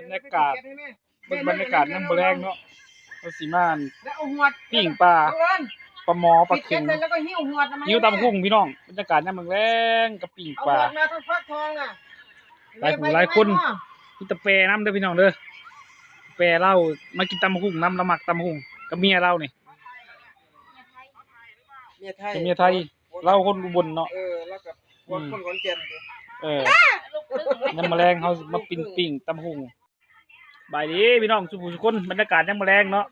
บรรยากาศเบิ่งบรรยากาศน้ำบ่แรงเนาะเอาสิมาอั่นแล้วเอาหวดปิ้งปลาเอาเอิ้นปลาหมอปลาปิดเข็งเสร็จแล้วก็หิ้วหวดมาหิวตำหุ่งพี่น้องบรรยากาศน้ำเมืองแรงกับปิ้งเอาปลาหวดมาทั้งฟักทองอะหลายผู้หลายคนมีแตะแปรน้ำเด้อพี่น้องเด้อแปรเล่ามากินตำหุ่งน้ำละหมักตำหุ่งกับเมียเรานี่เมียไทยกับเมียไทยเราคนอุบลเนาะเออแล้วกับคนคนขอนแก่นดิเออน้ำแมลงเขามาปิ้งปิ้งตำหุ่ง บายดีพี่น้องสุขุสุคนบรรยากาศน้ำแมลงเนาะ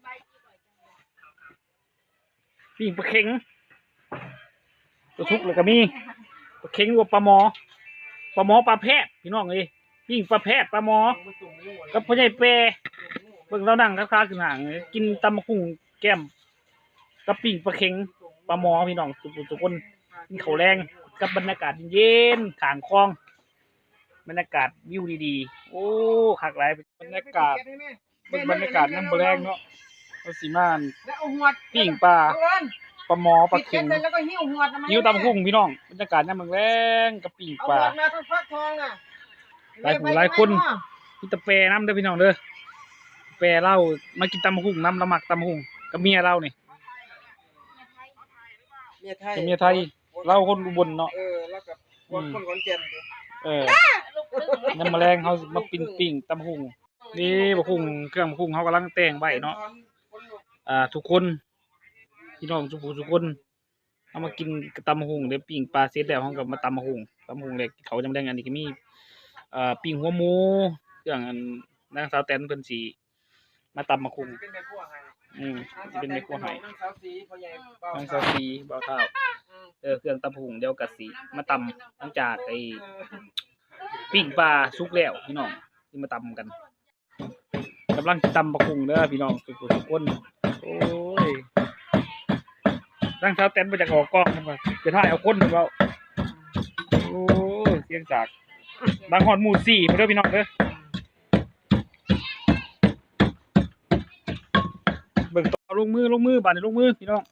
ปิ้งปลาเข็งตัวทุกเลยก็มีปลาเข็งรวมปลาหมอปลาหมอปลาแพทย์พี่น้องเอ้ยปิ้งปลาแพทย์ปลาหมอกับพ่อใหญ่เปรเบิ่งเรานั่งค้าขึ้นห่างกินตำมะกุ้งแก้มกับปิ้งปลาเข็งปลาหมอพี่น้องทุกทุคนกินข้าแรงกับบรรยากาศเย็นๆทางคลอง บรรยากาศวิวดีๆ โอ้คักหลายบรรยากาศเบิ่งบรรยากาศน้ำบ่แรงเนาะเอาสิมาอั่นแล้วเอาหวดปิ้งปลาเอาเอิ้นปลาหมอปลาปิดเข็งเสร็จแล้วก็หิ้วหวดมาหิวตำกุ้งพี่น้องบรรยากาศน้ำเมืองแรงกับปิ้งเอาปหลาวดมาทั้งฟักทองอะหลายผู้หลายคนมีแตะแปรน้ำเด้อพี่น้องเด้อแปรเล่ามากินตำหุ่งน้ำละหมักตำหุ่งกับเมียเรานี่เมียไทยกับเมียไทยเราคนอุบลเนาะเออแล้วกับคนคนขอนแก่นดิเออ น้ำแมลงเขามาปิ้งปิ้งตำหุงนี่บะหุงเครื่องบะหุงเขากำลังแต่งใบเนาะอ่า ทุกคนพี่น้องทุกผู้ทุกคนเอามากินตำหุงเดี๋ยวปิ้งปลาเสร็จแล้วเขาก็มาตำหุงตำหุงเล็กเขาจำแดงอันนี้ก็มีอ่าปิ้งหัวหมูเครื่องอันนางสาวแตนเพิ่นสีมาตำมะคุงอืมสิเป็นแม่ครัวให้นางสาวสีพอใหญ่เบาน้องซาซีบ่าเท่าเออเครื่องตำหุงเดียวกับสีมาตำหลังจากไอ ปิ้งปลาสุกแล้วพี่น้องที่มาตำกันกำลังตำบักหุงเด้อพี่น้องสุกทุกคนโอ้ยร่างเท้าเต้นมาจากออกกล้องมันว่าจะถ่ายเอาคนหรือเปล่าโอ้ยเสียงจากบางหอดหมู่สี่มาเด้อพี่น้องเด้อเบิ่งต่อลงมือลงมือบาดนี้ลงมือพี่น้อง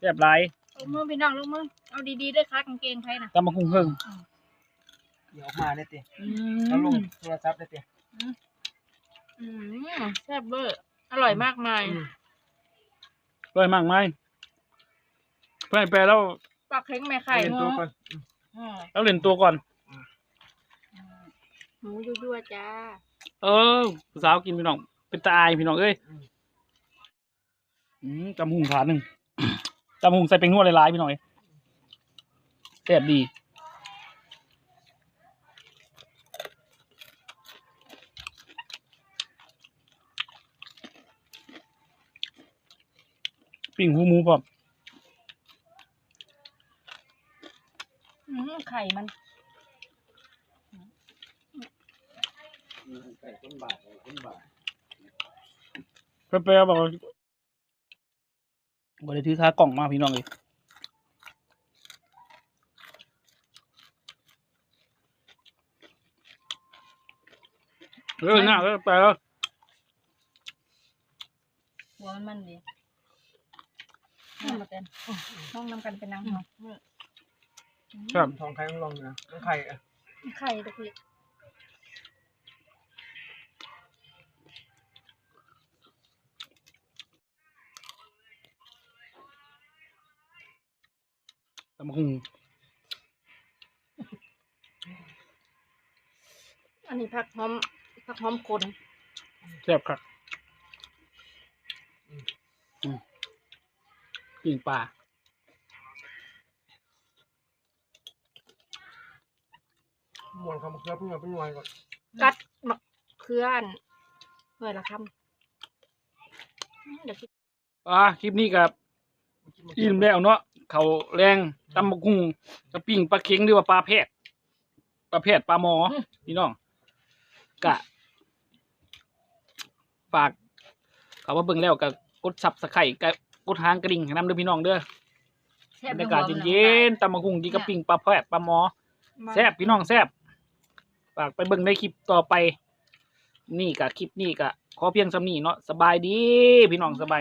เรียบร้อยลงมือพี่น้องลงมือเอาดีๆด้วยค่ะกางเกงใครน่ะตำบักหุงเฮิง เดี๋ยวออกมาได้ติอืแล้วลงมโทรศัพท์ได้ติอืมแซ่บเบอร์อร่อยมากมายอร่อยมากไหมเพื่อนแปลแล้วปลาเค็งแม่ไข่เรียนงตัวอก่อนอืมแล้วเล่นตัวก่อน หมูยั่วๆจ้า เออผู้สาวกินพี่น้อง เป็นตาอายพี่น้องเอ้ยอืมตำหุงถาดหนึ่งตำหุงใส่เป็นนวดหลายๆพี่น้องเอ้ยแซ่บดี ปิ้งหูหมูพร้อมอืมไข่มันเปรี้ยวๆบอกว่าบริถือค้ากล่องมาพี่น้องเลยเออหน้าเออไปแล้ว หัวมันมันดี นั่งมาเต้นน้องนำกันเป็นนางหัวครับทองไข่ต้องลองนะน้องไข่อะไข่ตะกี้ตำบักหุงอันนี้ผักหอมผักหอมคนแซ่บครับอืม ปิ้งปลามวนคำเครือเพิ่งมาเป็นวันก่อนกัดมะเขืออันเพื่อละคำอืมเดี๋ยวคิดอ่าคลิปนี้กับอิ่มแล้วเนาะเขาวแรงตำบักหุงกับปิ้งปลาเค็งหรือว่าปลาแพทย์ปลาแพทย์ปลาหมอพี่น้องกะฝากเขาว่าเบิ่งแล้วก็กดซับสไครต์กับก ดหางกระดิ่งให้นำเด้อพี่น้องเด้อแซ่บบรรยากาศเย็นๆตำบักหุงกินกับปิ้งปลาแพทย์ปลาหมอๆแซ่บพี่น้องแซ่บฝากไปเบิ่งในคลิปต่อไป นี่กะคลิปนี้กะขอเพียงสำนี้เนาะสบายดี พี่น้องสบาย